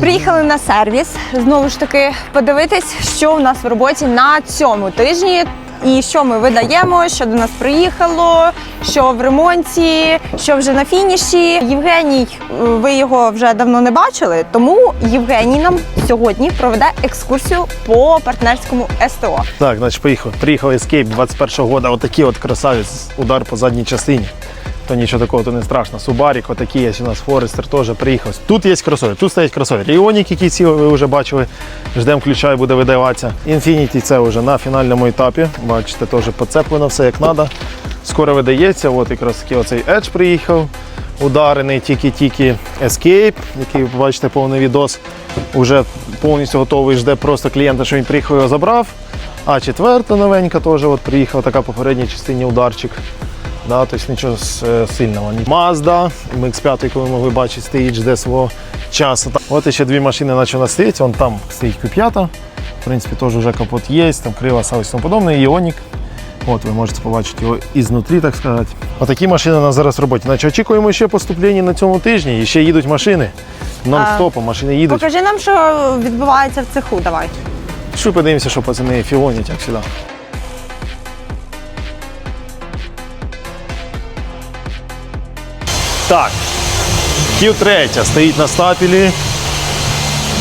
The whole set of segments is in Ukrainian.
Приїхали на сервіс. Знову ж таки, подивитись, що у нас в роботі на цьому тижні. І що ми видаємо, що до нас приїхало, що в ремонті, що вже на фініші. Євгеній, ви його вже давно не бачили, тому Євгеній нам сьогодні проведе екскурсію по партнерському СТО. Так, значить, поїхав. Приїхав Escape 21-го года. Отакий от красавець, удар по задній частині. То нічого такого, то не страшно. Субарік, отакий є у нас Форестер теж приїхав. Тут є кросовер, тут стоять кросовер. Іонік, який ці ви вже бачили. Ждемо ключа і буде видаватися. Infinity це вже на фінальному етапі. Бачите, теж поцеплено все як треба. Скоро видається. От якраз такий оцей Edge приїхав. Ударений тільки-тільки Escape, який ви бачите повний відос. Уже повністю готовий, жде просто клієнта, що він приїхав його забрав. А четверта новенька теж от приїхала така по передній частині ударчик. Да, тобто нічого е, сильного. Mazda, MX-5, яку ви могли бачити, стоїть, жде свого часу. От ще дві машини наче нас стоїть. Вон там стоїть Q5. В принципі, теж вже капот є, там крила і тому подобне, Іонік. От ви можете побачити його ізнутрі, так сказати. Отакі машини у нас зараз в роботі. Значить, очікуємо ще поступлення на цьому тижні. І ще їдуть машини. Нон-стопом, машини їдуть. Покажи нам, що відбувається в цеху. Давай. Що подивимося, що пацани фіонять, як завжди. Так, Q3 стоїть на стапелі.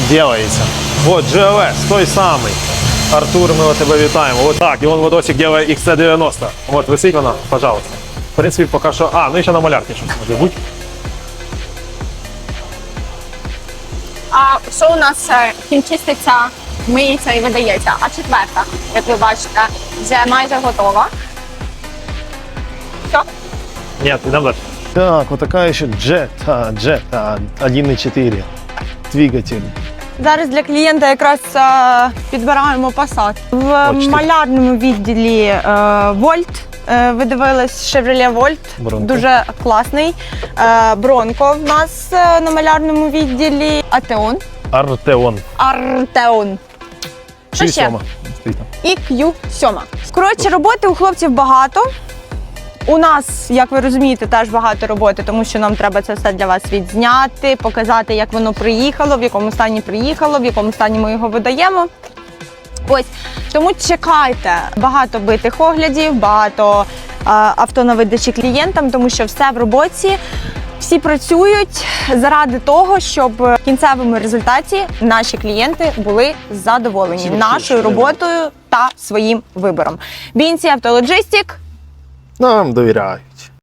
Делається. От GLS, той самий. Артур, ми тебе вітаємо. От так, і он водосик делає XC90. От, висить вона, пожалуйста. В принципі, поки що. А, ну і ще на малярці щось може бути. А що у нас е, миється і видається? А четверта, як ви бачите, вже майже готова. Що? Ні, йдемо далі. Так, вот такая ще Jetta, Jetta 1.4 двигатель. Зараз для клієнта якраз е, підбираємо посад. В Бачите. малярному відділі е, Вольт. е, Ви дивились Chevrolet Volt, Бронко. дуже класний. Е, Бронко в нас е, на малярному відділі. Атеон. Артеон. Артеон. Що ще? стоїть там. І Q7. Коротше, роботи у хлопців багато. У нас, як ви розумієте, теж багато роботи, тому що нам треба це все для вас відзняти, показати, як воно приїхало, в якому стані приїхало, в якому стані ми його видаємо. Ось тому чекайте багато битих оглядів, багато е, авто на видачі клієнтам, тому що все в роботі. Всі працюють заради того, щоб в кінцевому результаті наші клієнти були задоволені нашою роботою та своїм вибором. Бінці Автологистік Нам довіряй.